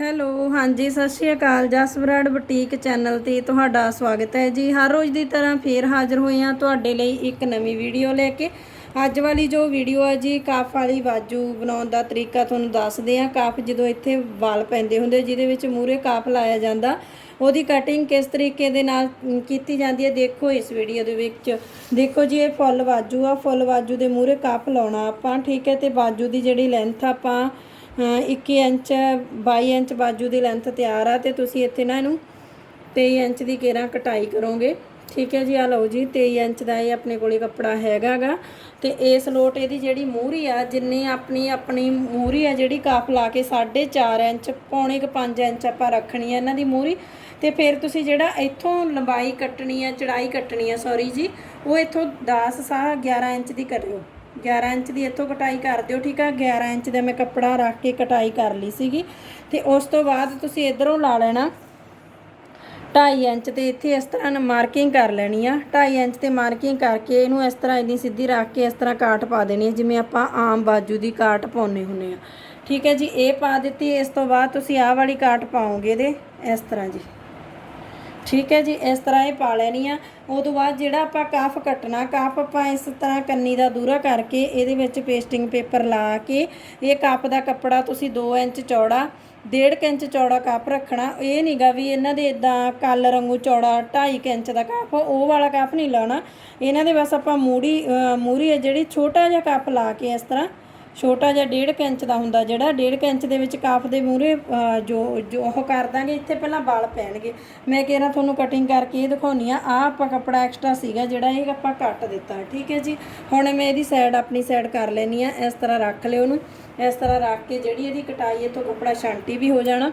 Hello, ਹਾਂਜੀ, ਸਤਿ ਸ਼੍ਰੀ ਅਕਾਲ। Jasbrar boutique channel ਤੇ ਤੁਹਾਡਾ ਸਵਾਗਤ ਹੈ ਜੀ। ਹਰ ਰੋਜ਼ ਦੀ ਤਰ੍ਹਾਂ ਫੇਰ ਹਾਜ਼ਰ ਹੋਏ ਹਾਂ ਤੁਹਾਡੇ ਲਈ ਇੱਕ ਨਵੀਂ ਵੀਡੀਓ ਲੈ ਕੇ। ਅੱਜ ਵਾਲੀ ਜੋ ਵੀਡੀਓ ਹੈ ਜੀ, ਕਾਫ ਵਾਲੀ ਬਾਜੂ ਬਣਾਉਣ ਦਾ ਤਰੀਕਾ ਤੁਹਾਨੂੰ ਦੱਸਦੇ ਹਾਂ। ਕਾਫ ਜਦੋਂ ਇੱਥੇ ਵਾਲ ਪੈਂਦੇ ਹੁੰਦੇ, ਜਿਹਦੇ ਵਿੱਚ ਮੂਰੇ ਕਾਫ ਲਾਇਆ ਜਾਂਦਾ, ਉਹਦੀ ਕਟਿੰਗ ਕਿਸ ਤਰੀਕੇ ਦੇ ਨਾਲ ਕੀਤੀ ਜਾਂਦੀ ਹੈ, ਦੇਖੋ ਇਸ ਵੀਡੀਓ ਦੇ ਵਿੱਚ। ਦੇਖੋ ਜੀ, ਇਹ ਫੁੱਲ ਬਾਜੂ ਆ। ਫੁੱਲ ਬਾਜੂ ਦੇ ਮੂਰੇ ਕਾਫ ਲਾਉਣਾ ਆਪਾਂ, ਠੀਕ ਹੈ, ਤੇ ਬਾਜੂ ਦੀ ਜਿਹੜੀ ਲੈਂਥ ਆਪਾਂ 21 ਇੰਚ 22 ਇੰਚ ਬਾਜੂ ਦੀ ਲੈਂਥ ਤਿਆਰ ਆ ਤੇ ਤੁਸੀਂ ਇੱਥੇ ਨਾ ਇਹਨੂੰ 23 ਇੰਚ ਦੀ ਕੇਰਾਂ ਕਟਾਈ ਕਰੋਗੇ। ਠੀਕ ਹੈ ਜੀ ਆ ਲਓ ਜੀ 23 ਇੰਚ ਦਾ ਇਹ ਆਪਣੇ ਕੋਲੇ ਕੱਪੜਾ ਹੈਗਾਗਾ ਤੇ ਇਸ ਲੋਟ ਇਹਦੀ ਜਿਹੜੀ ਮੂਹਰੀ ਆ, ਜਿੰਨੀ ਆਪਣੀ ਆਪਣੀ ਮੂਹਰੀ ਆ ਜਿਹੜੀ ਕਾਫ ਲਾ ਕੇ 4.5 ਇੰਚ, ਪੌਣੇ ਕੁ 5 ਇੰਚ ਆਪਾਂ ਰੱਖਣੀ ਆ ਇਹਨਾਂ ਦੀ ਮੂਹਰੀ। ਤੇ ਫਿਰ ਤੁਸੀਂ ਜਿਹੜਾ ਇੱਥੋਂ ਲੰਬਾਈ ਕੱਟਣੀ ਆ, ਚੜਾਈ ਕੱਟਣੀ ਆ ਸੌਰੀ ਜੀ, ਉਹ ਇੱਥੋਂ 10 ਸਾਹ 11 ਇੰਚ ਦੀ ਕਰਿਓ। 11 ਇੰਚ ਦੀ ਇੱਥੋਂ ਕਟਾਈ ਕਰ ਦਿਓ, ਠੀਕ ਆ? 11 ਇੰਚ ਦਾ ਮੈਂ ਕੱਪੜਾ ਰੱਖ ਕੇ ਕਟਾਈ ਕਰ ਲਈ ਸੀਗੀ। ਤੇ ਉਸ ਤੋਂ ਬਾਅਦ ਤੁਸੀਂ ਇਧਰੋਂ ਲਾ ਲੈਣਾ। 2.5 ਇੰਚ ਤੇ ਇੱਥੇ ਇਸ ਤਰ੍ਹਾਂ ਮਾਰਕਿੰਗ ਕਰ ਲੈਣੀ ਆ। 2.5 ਇੰਚ ਤੇ ਮਾਰਕਿੰਗ ਕਰਕੇ ਇਹਨੂੰ ਇਸ ਤਰ੍ਹਾਂ ਇੰਨੀ ਸਿੱਧੀ ਰੱਖ ਕੇ ਇਸ ਤਰ੍ਹਾਂ ਕਾਟ ਪਾ ਦੇਣੀ ਹੈ ਜਿਵੇਂ ਆਪਾਂ ਆਮ ਬਾਜੂ ਦੀ ਕਾਟ ਪਾਉਨੇ ਹੁੰਨੇ ਆ। ਠੀਕ ਹੈ ਜੀ, ਇਹ ਪਾ ਦਿੱਤੀ। ਇਸ ਤੋਂ ਬਾਅਦ ਤੁਸੀਂ ਆਹ ਵਾਲੀ ਕਾਟ ਪਾਓਗੇ ਦੇ ਇਸ ਤਰ੍ਹਾਂ ਜੀ। ਠੀਕ ਹੈ ਜੀ ਇਸ ਤਰ੍ਹਾਂ ਇਹ ਪਾ ਲੈਣੀ ਆ। ਉਹ ਤੋਂ ਬਾਅਦ ਜਿਹੜਾ ਆਪਾਂ ਕਾਫ ਕੱਟਣਾ ਕਾਫ ਆਪਾਂ ਇਸ ਤਰ੍ਹਾਂ ਕੰਨੀ ਦਾ ਦੂਰਾ ਕਰਕੇ ਇਹਦੇ ਵਿੱਚ ਪੇਸਟਿੰਗ ਪੇਪਰ ਲਾ ਕੇ ਇਹ ਕੱਪ ਦਾ ਕੱਪੜਾ ਤੁਸੀਂ 2 ਇੰਚ ਚੌੜਾ 1.5 ਇੰਚ ਚੌੜਾ ਕੱਪ ਰੱਖਣਾ। ਇਹ ਨਹੀਂਗਾ ਵੀ ਇਹਨਾਂ ਦੇ ਇਦਾਂ ਕੱਲ ਰੰਗੂ ਚੌੜਾ 2.5 ਇੰਚ ਦਾ ਕੱਪ ਉਹ ਵਾਲਾ ਕੱਪ ਨਹੀਂ ਲਾਉਣਾ। ਇਹਨਾਂ ਦੇ ਬਸ ਆਪਾਂ ਮੂੜੀ ਅ, ਮੂਰੀ ਹੈ ਜਿਹੜੀ ਛੋਟਾ ਜਿਹਾ ਕੱਪ ਲਾ ਕੇ ਇਸ ਤਰ੍ਹਾਂ ਛੋਟਾ ਜਿਹਾ 1.5 ਇੰਚ ਦਾ ਹੁੰਦਾ, ਜਿਹੜਾ 1.5 ਇੰਚ ਦੇ ਵਿੱਚ ਕਾਫ ਦੇ ਮੂਹਰੇ ਜੋ ਜੋ ਉਹ ਕਰ ਦਾਂਗੇ, ਇੱਥੇ ਪਹਿਲਾਂ ਵਾਲ ਪੈਣਗੇ। ਮੈਂ ਕਿਹਾ ਤੁਹਾਨੂੰ ਕਟਿੰਗ ਕਰਕੇ ਇਹ ਦਿਖਾਉਣੀ ਆ ਆ ਆਪਾਂ ਕੱਪੜਾ ਐਕਸਟਰਾ ਸੀਗਾ ਜਿਹੜਾ ਇਹ ਆਪਾਂ ਕੱਟ ਦਿੱਤਾ, ਠੀਕ ਹੈ ਜੀ? ਹੁਣ ਮੈਂ ਇਹਦੀ ਸਾਈਡ ਆਪਣੀ ਸਾਈਡ ਕਰ ਲੈਣੀ ਆ, ਇਸ ਤਰ੍ਹਾਂ ਰੱਖ ਲਿਓ ਉਹਨੂੰ। ਇਸ ਤਰ੍ਹਾਂ ਰੱਖ ਕੇ ਜਿਹੜੀ ਇਹਦੀ ਕਟਾਈ ਇੱਥੋਂ ਕੱਪੜਾ ਛਾਂਟੀ ਵੀ ਹੋ ਜਾਣਾ।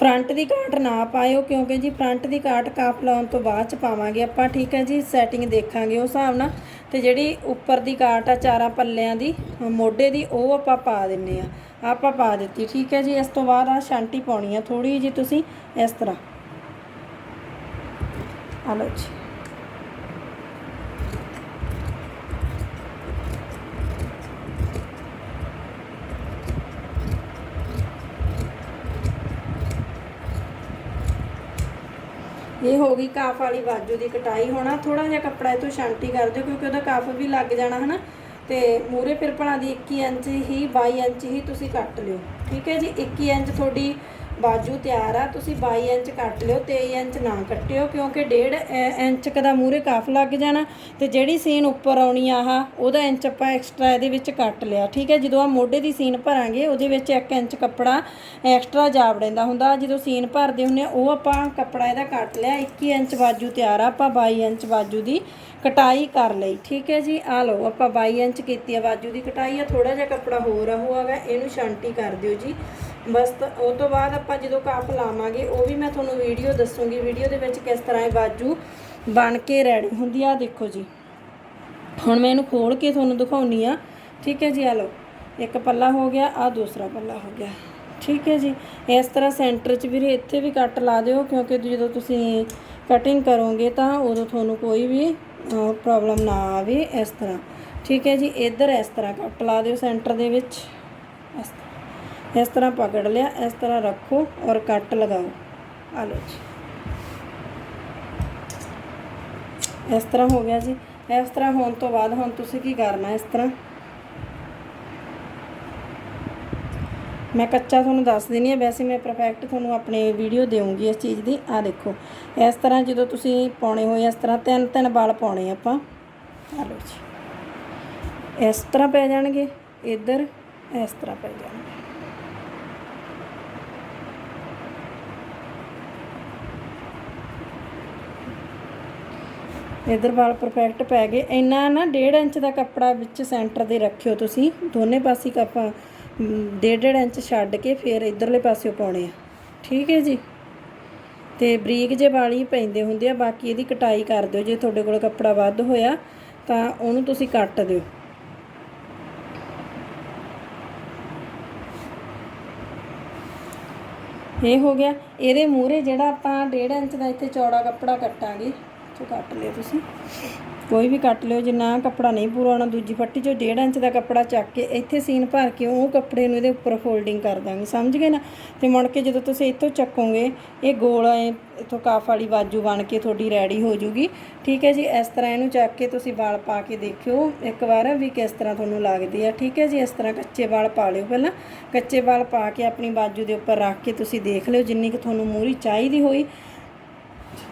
ਫਰੰਟ ਦੀ ਕਾਟ ਨਾ ਪਾਇਓ ਕਿਉਂਕਿ ਜੀ ਫਰੰਟ ਦੀ ਕਾਟ ਕਾਫ ਲਾਉਣ ਤੋਂ ਬਾਅਦ ਚ ਪਾਵਾਂਗੇ ਆਪਾਂ, ਠੀਕ ਹੈ ਜੀ? ਸੈਟਿੰਗ ਦੇਖਾਂਗੇ ਉਸ ਹਿਸਾਬ ਨਾਲ। ਤੇ ਜਿਹੜੀ ਉੱਪਰ ਦੀ ਕਾਟ ਆ ਚਾਰਾਂ ਪੱਲਿਆਂ ਦੀ, ਮੋਢੇ ਦੀ, ਉਹ ਆਪਾਂ ਪਾ ਦਿੰਨੇ ਆ। ਆਪਾਂ ਪਾ ਦਿੱਤੀ, ਠੀਕ ਹੈ ਜੀ? ਇਸ ਤੋਂ ਬਾਅਦ ਆ ਸ਼ਾਂਟੀ ਪਾਉਣੀ ਆ ਥੋੜੀ ਜੀ ਤੁਸੀਂ ਇਸ ਤਰ੍ਹਾਂ। ਆ ਲਓ ਜੀ। ਇਹ ਹੋ ਗਈ ਕਾਫ ਵਾਲੀ ਬਾਜੂ ਦੀ ਕਟਾਈ। ਹੋਣਾ ਥੋੜਾ ਜਿਹਾ ਕੱਪੜਾ ਇਹ ਤੋਂ ਸ਼ਾਂਟੀ ਕਰ ਦਿਓ ਕਿਉਂਕਿ ਉਹਦਾ ਕਾਫ ਵੀ ਲੱਗ ਜਾਣਾ ਹਨਾ। ਤੇ ਮੂਰੇ ਪਿਰਪਣਾ ਦੀ 21 ਇੰਚ ਹੀ 22 ਇੰਚ ਹੀ ਤੁਸੀਂ ਕੱਟ ਲਿਓ। ਠੀਕ ਹੈ ਜੀ 21 ਇੰਚ ਤੁਹਾਡੀ ਬਾਜੂ ਤਿਆਰ ਆ, ਤੁਸੀਂ 22 ਇੰਚ ਕੱਟ ਲਿਓ 23 ਇੰਚ ਨਾ ਕੱਟਿਓ, ਕਿਉਂਕਿ 1.5 ਇੰਚ ਕ ਦਾ ਮੂਰੇ ਕਾਫ ਲੱਗ ਜਾਣਾ ਤੇ ਜਿਹੜੀ ਸੀਨ ਉੱਪਰ ਆਉਣੀ ਆ ਆਹ, ਉਹਦਾ ਇੰਚ ਆਪਾਂ ਐਕਸਟਰਾ ਇਹਦੇ ਵਿੱਚ ਕੱਟ ਲਿਆ, ਠੀਕ ਹੈ? ਜਦੋਂ ਆ ਮੋਢੇ ਦੀ ਸੀਨ ਭਰਾਂਗੇ, ਉਹਦੇ ਵਿੱਚ 1 ਇੰਚ ਕੱਪੜਾ ਐਕਸਟਰਾ ਜਾ ਵੜਦਾ ਹੁੰਦਾ। ਜਦੋਂ ਸੀਨ ਭਰਦੇ ਹੁੰਨੇ ਆ, ਉਹ ਆਪਾਂ ਕੱਪੜਾ ਇਹਦਾ ਕੱਟ ਲਿਆ 21 ਇੰਚ ਬਾਜੂ ਤਿਆਰ ਆ, ਆਪਾਂ 22 ਇੰਚ ਬਾਜੂ ਦੀ ਕਟਾਈ ਕਰ ਲਈ, ਠੀਕ ਹੈ ਜੀ? ਆ ਲਓ, ਆਪਾਂ 22 ਇੰਚ ਕੀਤੀ ਆ ਬਾਜੂ ਦੀ ਕਟਾਈ ਆ ਥੋੜਾ ਜਿਹਾ ਕੱਪੜਾ ਹੋਰ ਆ, ਉਹ ਇਹਨੂੰ ਸ਼ਾਂਟੀ ਕਰ ਦਿਓ ਜੀ। ਬਸ ਤਾਂ ਉਹ ਤੋਂ ਬਾਅਦ ਆਪਾਂ ਜਦੋਂ ਕਾਪ ਲਾਵਾਂਗੇ, ਉਹ ਵੀ ਮੈਂ ਤੁਹਾਨੂੰ ਵੀਡੀਓ ਦੱਸੂਗੀ, ਵੀਡੀਓ ਦੇ ਵਿੱਚ ਕਿਸ ਤਰ੍ਹਾਂ ਇਹ ਬਾਜੂ ਬਣ ਕੇ ਰੈਡੀ ਹੁੰਦੀ ਆ ਦੇਖੋ ਜੀ। ਹੁਣ ਮੈਂ ਇਹਨੂੰ ਖੋਲ ਕੇ ਤੁਹਾਨੂੰ ਦਿਖਾਉਣੀ ਆ, ਠੀਕ ਹੈ ਜੀ? ਆ ਲਓ, ਇੱਕ ਪੱਲਾ ਹੋ ਗਿਆ ਆ ਦੂਸਰਾ ਪੱਲਾ ਹੋ ਗਿਆ, ਠੀਕ ਹੈ ਜੀ? ਇਸ ਤਰ੍ਹਾਂ ਸੈਂਟਰ 'ਚ ਵੀਰੇ ਇੱਥੇ ਵੀ ਕੱਟ ਲਾ ਦਿਓ, ਕਿਉਂਕਿ ਜਦੋਂ ਤੁਸੀਂ ਕਟਿੰਗ ਕਰੋਗੇ ਤਾਂ ਉਦੋਂ ਤੁਹਾਨੂੰ ਕੋਈ ਵੀ ਪ੍ਰੋਬਲਮ ਨਾ ਆਵੇ ਇਸ ਤਰ੍ਹਾਂ। ਠੀਕ ਹੈ ਜੀ, ਇੱਧਰ ਇਸ ਤਰ੍ਹਾਂ ਕੱਟ ਲਾ ਦਿਓ ਸੈਂਟਰ ਦੇ ਵਿੱਚ। ਇਸ ਤਰ੍ਹਾਂ। ਇਸ ਤਰ੍ਹਾਂ ਪਕੜ ਲਿਆ, ਇਸ ਤਰ੍ਹਾਂ ਰੱਖੋ ਔਰ ਕੱਟ ਲਗਾਓ। ਆ ਲਓ ਜੀ। ਇਸ ਤਰ੍ਹਾਂ ਹੋ ਗਿਆ ਜੀ। ਇਸ ਤਰ੍ਹਾਂ ਹੋਣ ਤੋਂ ਬਾਅਦ ਹੁਣ ਤੁਸੀਂ ਕੀ ਕਰਨਾ ਇਸ ਤਰ੍ਹਾਂ? ਮੈਂ ਕੱਚਾ ਤੁਹਾਨੂੰ ਦੱਸ ਦਿੰਨੀ ਆ ਵੈਸੇ ਮੈਂ ਪਰਫੈਕਟ ਤੁਹਾਨੂੰ ਆਪਣੇ ਵੀਡੀਓ ਦੇਵਾਂਗੀ ਇਸ ਚੀਜ਼ ਦੀ। ਆ ਦੇਖੋ, ਇਸ ਤਰ੍ਹਾਂ ਜਦੋਂ ਤੁਸੀਂ ਪਾਉਣੇ ਹੋਏ, ਇਸ ਤਰ੍ਹਾਂ ਤਿੰਨ ਤਿੰਨ ਵਾਲ ਪਾਉਣੇ ਆਪਾਂ। ਆ ਲਓ ਜੀ। ਇਸ ਤਰ੍ਹਾਂ ਪੈ ਜਾਣਗੇ, ਇੱਧਰ ਇਸ ਤਰ੍ਹਾਂ ਪੈ ਜਾਣਗੇ। ਇਧਰ ਵਾਲ ਪਰਫੈਕਟ ਪੈ ਗਏ। ਇੰਨਾ ਨਾ 1.5 ਇੰਚ ਦਾ ਕੱਪੜਾ ਵਿੱਚ ਸੈਂਟਰ ਦੇ ਰੱਖਿਓ ਤੁਸੀਂ, ਦੋਨੇ ਪਾਸੇ ਕੱਪਾ 1.5 ਇੰਚ ਛੱਡ ਕੇ ਫਿਰ ਇਧਰਲੇ ਪਾਸਿਓ ਪਾਉਣੇ ਆ। ਠੀਕ ਹੈ ਜੀ? ਤੇ ਬਰੀਕ ਜੇ ਵਾਲੀ ਪੈਂਦੇ ਹੁੰਦੇ ਆ, ਬਾਕੀ ਇਹਦੀ ਕਟਾਈ ਕਰ ਦਿਓ। ਜੇ ਤੁਹਾਡੇ ਕੋਲ ਕੱਪੜਾ ਵੱਧ ਹੋਇਆ, ਤਾਂ ਉਹਨੂੰ ਤੁਸੀਂ ਕੱਟ ਦਿਓ। ਇਹ ਹੋ ਗਿਆ। ਇਹਦੇ ਮੂਹਰੇ ਜਿਹੜਾ ਆਪਾਂ 1.5 ਇੰਚ ਦਾ ਇੱਥੇ ਚੌੜਾ ਕੱਪੜਾ ਕੱਟਾਂਗੇ। ਇੱਥੋਂ ਕੱਟ ਲਿਓ ਤੁਸੀਂ। ਕੋਈ ਵੀ ਕੱਟ ਲਿਓ ਜੇ ਨਾ ਕੱਪੜਾ ਨਹੀਂ ਪੂਰਾ ਆਉਣਾ ਦੂਜੀ ਫੱਟੀ ਚੋਂ 1.5 ਇੰਚ ਦਾ ਕੱਪੜਾ ਚੱਕ ਕੇ ਇੱਥੇ ਸੀਨ ਭਰ ਕੇ ਉਹ ਕੱਪੜੇ ਨੂੰ ਇਹਦੇ ਉੱਪਰ ਫੋਲਡਿੰਗ ਕਰ ਦਾਂਗੇ, ਸਮਝ ਗਏ ਨਾ? ਤੇ ਮੁੜ ਕੇ ਜਦੋਂ ਤੁਸੀਂ ਇੱਥੋਂ ਚੱਕੋਗੇ, ਇਹ ਗੋਲ ਐ ਇੱਥੋਂ ਕਾਫ ਵਾਲੀ ਬਾਜੂ ਬਣ ਕੇ ਤੁਹਾਡੀ ਰੈਡੀ ਹੋ ਜੂਗੀ। ਠੀਕ ਹੈ ਜੀ, ਇਸ ਤਰ੍ਹਾਂ ਇਹਨੂੰ ਚੱਕ ਕੇ ਤੁਸੀਂ ਵਾਲ ਪਾ ਕੇ ਦੇਖਿਓ ਇੱਕ ਵਾਰ ਵੀ ਕਿਸ ਤਰ੍ਹਾਂ ਤੁਹਾਨੂੰ ਲੱਗਦੀ ਆ। ਠੀਕ ਹੈ ਜੀ, ਇਸ ਤਰ੍ਹਾਂ ਕੱਚੇ ਵਾਲ ਪਾ ਲਿਓ ਪਹਿਲਾਂ। ਕੱਚੇ ਵਾਲ ਪਾ ਕੇ ਆਪਣੀ ਬਾਜੂ ਦੇ ਉੱਪਰ ਰੱਖ ਕੇ ਤੁਸੀਂ ਦੇਖ ਲਿਓ, ਜਿੰਨੀ ਕਿ ਤੁਹਾਨੂੰ ਮੂਰੀ ਚਾਹੀਦੀ ਹੋਈ।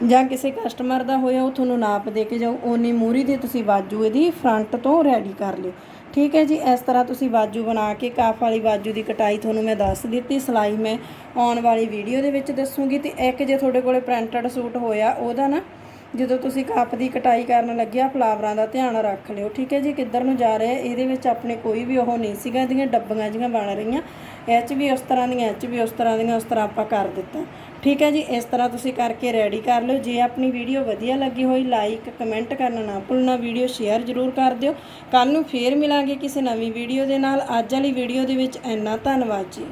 ਜਾਂ ਕਿਸੇ ਕਸਟਮਰ ਦਾ ਹੋਇਆ, ਉਹ ਤੁਹਾਨੂੰ ਨਾਪ ਦੇ ਕੇ ਜਾਓ। ਓਨੀ ਮੂਰੀ ਦੀ ਤੁਸੀਂ ਬਾਜੂ ਇਹਦੀ ਫਰੰਟ ਤੋਂ ਰੈਡੀ ਕਰ ਲਿਓ। ਠੀਕ ਹੈ ਜੀ, ਇਸ ਤਰ੍ਹਾਂ ਤੁਸੀਂ ਬਾਜੂ ਬਣਾ ਕੇ, ਕਾਫ ਵਾਲੀ ਬਾਜੂ ਦੀ ਕਟਾਈ ਤੁਹਾਨੂੰ ਮੈਂ ਦੱਸ ਦਿੱਤੀ, ਸਿਲਾਈ ਮੈਂ ਆਉਣ ਵਾਲੀ ਵੀਡੀਓ ਦੇ ਵਿੱਚ ਦੱਸੂਗੀ। ਤੇ ਇੱਕ ਜੇ ਤੁਹਾਡੇ ਕੋਲੇ ਪ੍ਰਿੰਟਡ ਸੂਟ ਹੋਇਆ, ਉਹਦਾ ਨਾ ਜਦੋਂ ਤੁਸੀਂ ਕੱਪ ਦੀ ਕਟਾਈ ਕਰਨ ਲੱਗਿਆ ਫਲਾਵਰਾਂ ਦਾ ਧਿਆਨ ਰੱਖ ਲਿਓ। ਠੀਕ ਹੈ ਜੀ, ਕਿੱਧਰ ਨੂੰ ਜਾ ਰਿਹਾ, ਇਹਦੇ ਵਿੱਚ ਆਪਣੇ ਕੋਈ ਵੀ ਉਹ ਨਹੀਂ ਸੀਗਾ, ਇਹਦੀਆਂ ਡੱਬੀਆਂ ਜੀਆਂ ਬਣ ਰਹੀਆਂ। ਇਹ 'ਚ ਵੀ ਉਸ ਤਰ੍ਹਾਂ ਦੀਆਂ, ਇਹ 'ਚ ਵੀ ਉਸ ਤਰ੍ਹਾਂ ਦੀਆਂ, ਉਸ ਤਰ੍ਹਾਂ ਆਪਾਂ ਕਰ ਦਿੱਤਾ। ਠੀਕ ਹੈ ਜੀ, ਇਸ ਤਰ੍ਹਾਂ ਤੁਸੀਂ ਕਰਕੇ ਰੈਡੀ ਕਰ ਲਿਓ। ਜੇ ਆਪਣੀ ਵੀਡੀਓ ਵਧੀਆ ਲੱਗੀ ਹੋਈ ਲਾਈਕ ਕਮੈਂਟ ਕਰਨਾ ਨਾ ਭੁੱਲਣਾ ਵੀਡੀਓ ਸ਼ੇਅਰ ਜ਼ਰੂਰ ਕਰ ਦਿਓ। ਕੱਲ ਨੂੰ ਫੇਰ ਮਿਲਾਂਗੇ ਕਿਸੇ ਨਵੀਂ ਵੀਡੀਓ ਦੇ ਨਾਲ। ਅੱਜ ਵਾਲੀ ਵੀਡੀਓ ਦੇ ਵਿੱਚ ਇੰਨਾ ਧੰਨਵਾਦ ਜੀ।